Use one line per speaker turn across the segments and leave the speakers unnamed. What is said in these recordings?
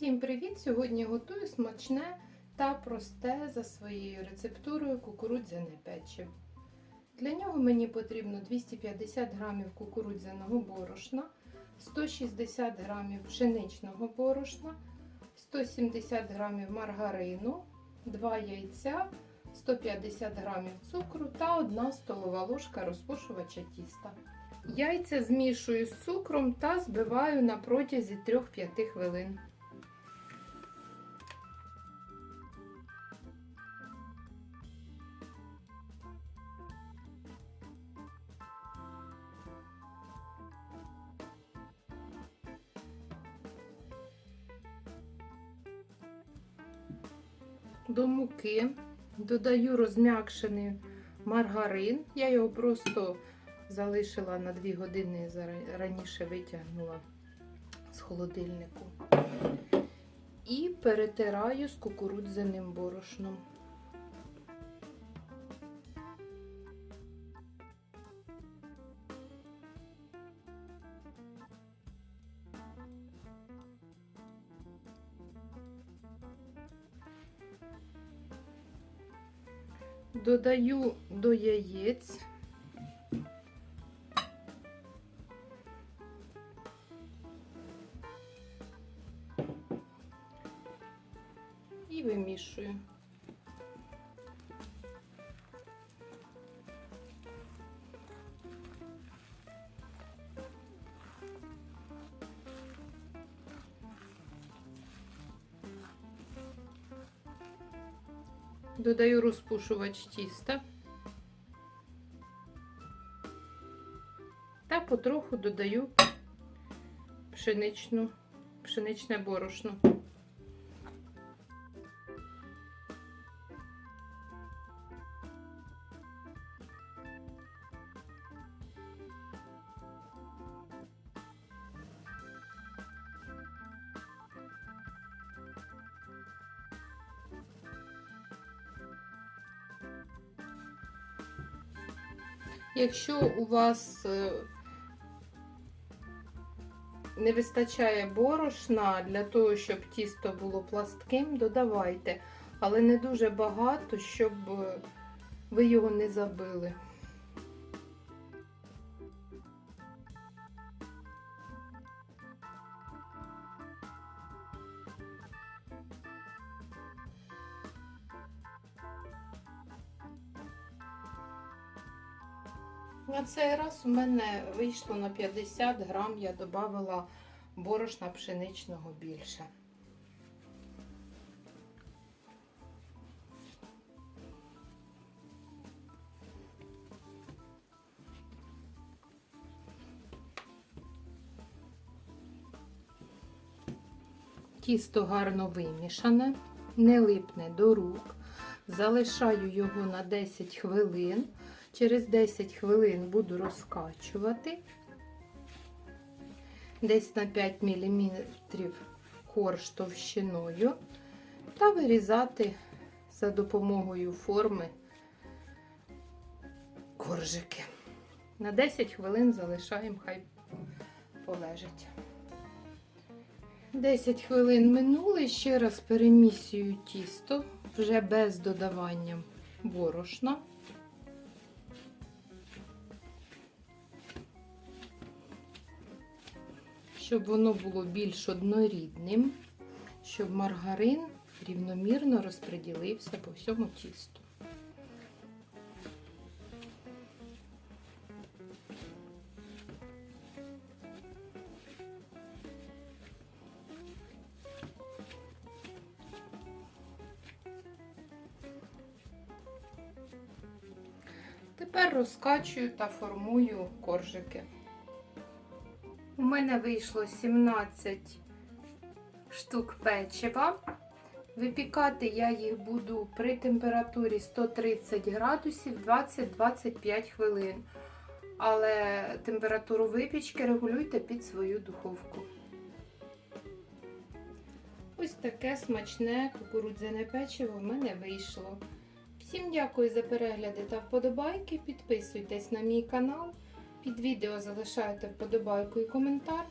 Всім привіт! Сьогодні готую смачне та просте за своєю рецептурою кукурудзяне печиво. Для нього мені потрібно 250 г кукурудзяного борошна, 160 г пшеничного борошна, 170 г маргарину, 2 яйця, 150 г цукру та 1 столова ложка розпушувача тіста. Яйця змішую з цукром та збиваю на протязі 3-5 хвилин. До муки додаю розм'якшений маргарин. Я його просто залишила на 2 години, раніше витягнула з холодильнику. І перетираю з кукурудзяним борошном. Додаю до яєць вимішую. Додаю розпушувач тіста та потроху додаю пшеничну, пшеничне борошно. Якщо у вас е, не вистачає борошна для того, щоб тісто було пластким, додавайте, але не дуже багато, щоб е, ви його не забили. На цей раз у мене вийшло на 50 грам, я додавала борошна пшеничного більше. Тісто гарно вимішане, не липне до рук. Залишаю його на 10 хвилин. Через 10 хвилин буду розкачувати. Десь на 5 мм корж товщиною та вирізати за допомогою форми коржики. На 10 хвилин залишаємо, хай полежать. 10 хвилин минули, ще раз перемісюю тісто вже без додавання борошна. Щоб воно було більш однорідним, щоб маргарин рівномірно розподілився по всьому тісту. Тепер розкачую та формую коржики. У мене вийшло 17 штук печива. Випікати я їх буду при температурі 130 градусів 20-25 хвилин. Але температуру випічки регулюйте під свою духовку. Ось таке смачне кукурудзяне печиво в мене вийшло. Всім дякую за перегляди та вподобайки. Підписуйтесь на мій канал. Під відео залишайте вподобайку і коментар.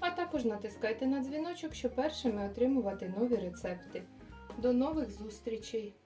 А також натискайте на дзвіночок, щоб першими отримувати нові рецепти. До нових зустрічей!